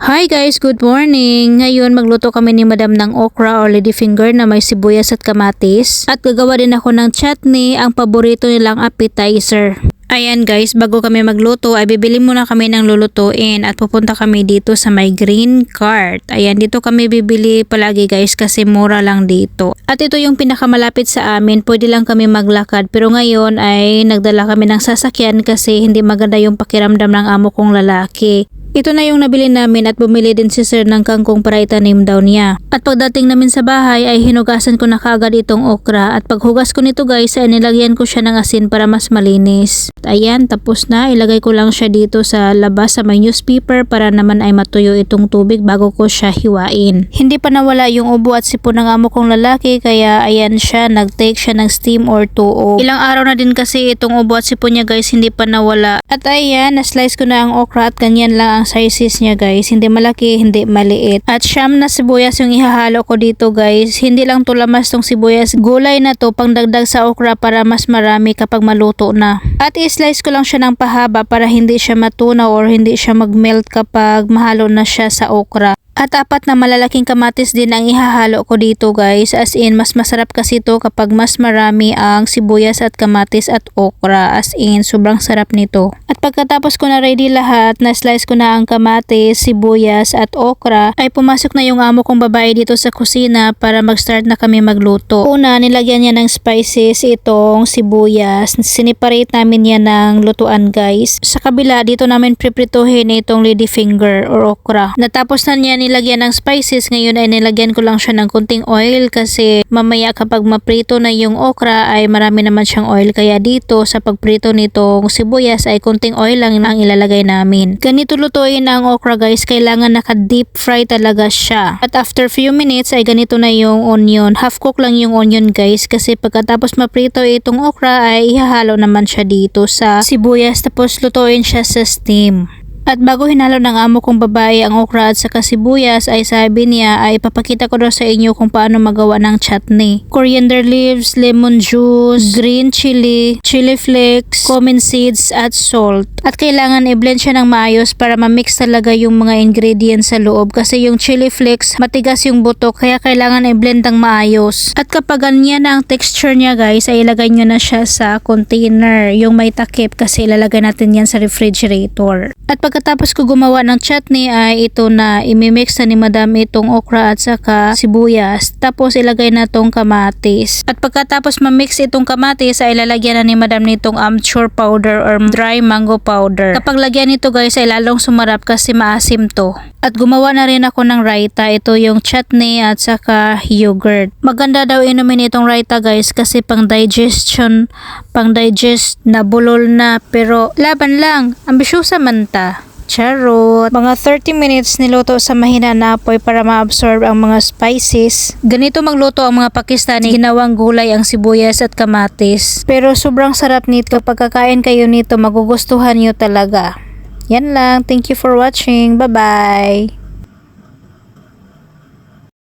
Hi guys, good morning! Ngayon magluto kami ni Madam ng okra or ladyfinger na may sibuyas at kamatis. At gagawa din ako ng chutney, ang paborito nilang appetizer. Ayan guys, bago kami magluto ay bibili muna kami ng lulutuin at pupunta kami dito sa may green cart. Ayan, dito kami bibili palagi guys kasi mura lang dito. At ito yung pinakamalapit sa amin, pwede lang kami maglakad pero ngayon ay nagdala kami ng sasakyan kasi hindi maganda yung pakiramdam ng amo kong lalaki. Ito na yung nabili namin at bumili din si sir ng kangkong para itanim daw niya. At pagdating namin sa bahay ay hinugasan ko na kagad itong okra at paghugas ko nito guys ay nilagyan ko siya ng asin para mas malinis. At ayan tapos na ilagay ko lang siya dito sa labas sa may newspaper para naman ay matuyo itong tubig bago ko siya hiwain. Hindi pa nawala yung ubo at sipon ng amo kong lalaki kaya ayan siya nag-take siya ng steam or tuo. Ilang araw na din kasi itong ubo at sipon niya guys hindi pa nawala. At ayan na-slice ko na ang okra at ganyan lang ang sizes niya guys. Hindi malaki, hindi maliit. At siyam na sibuyas yung ihahalo ko dito guys. Hindi lang to lamas tong sibuyas. Gulay na to pang dagdag sa okra para mas marami kapag maluto na. At i-slice ko lang siya ng pahaba para hindi siya matunaw or hindi siya mag-melt kapag mahalo na siya sa okra. At apat na malalaking kamatis din ang ihahalo ko dito guys. As in, mas masarap kasi to kapag mas marami ang sibuyas at kamatis at okra. As in, sobrang sarap nito. At pagkatapos ko na ready lahat, na-slice ko na ang kamatis, sibuyas at okra, ay pumasok na yung amo kong babae dito sa kusina para mag-start na kami magluto. Una, nilagyan niya ng spices itong sibuyas. Siniparate namin yan ng lutuan guys. Sa kabila, dito namin priprituhin itong lady finger or okra. Natapos na niya nilagyan ng spices, ngayon ay nilagyan ko lang siya ng kunting oil kasi mamaya kapag maprito na yung okra ay marami naman siyang oil. Kaya dito sa pagprito nitong sibuyas ay kunting oil lang ang ilalagay namin. Ganito lutuin ang okra guys, kailangan naka deep fry talaga siya. At after few minutes ay ganito na yung onion. Half cook lang yung onion guys kasi pagkatapos maprito itong okra ay ihahalo naman siya dito sa sibuyas tapos lutuin siya sa steam. At bago hinalo ng amo kong babae ang okra at saka sibuyas ay sabi niya ay ipapakita ko daw sa inyo kung paano magawa ng chutney. Coriander leaves, lemon juice, green chili, chili flakes, cumin seeds at salt. At kailangan i-blend siya ng maayos para ma-mix talaga yung mga ingredients sa loob kasi yung chili flakes matigas yung buto kaya kailangan i-blend ng maayos. At kapag ganyan na ang texture niya guys ay ilagay nyo na siya sa container yung may takip kasi ilalagay natin yan sa refrigerator. At pagkatapos ko gumawa ng chutney ay ito na imimix na ni madam itong okra at saka sibuyas. Tapos ilagay na tong kamatis. At pagkatapos ma-mix itong kamatis ay ilalagyan na ni madam nitong amchur powder or dry mango powder. Kapag lagyan nito guys ay lalong sumarap kasi maasim to. At gumawa na rin ako ng raita. Ito yung chutney at saka yogurt. Maganda daw inumin itong raita guys kasi pang digestion, pang digest na bulol na pero laban lang. Ambisyosa man ta. Charot. Mga 30 minutes niluto sa mahina na apoy para ma-absorb ang mga spices. Ganito magluto ang mga Pakistani. Ginawang gulay ang sibuyas at kamatis. Pero sobrang sarap nito. Pagkakain kayo nito, magugustuhan nyo talaga. Yan lang. Thank you for watching. Bye-bye.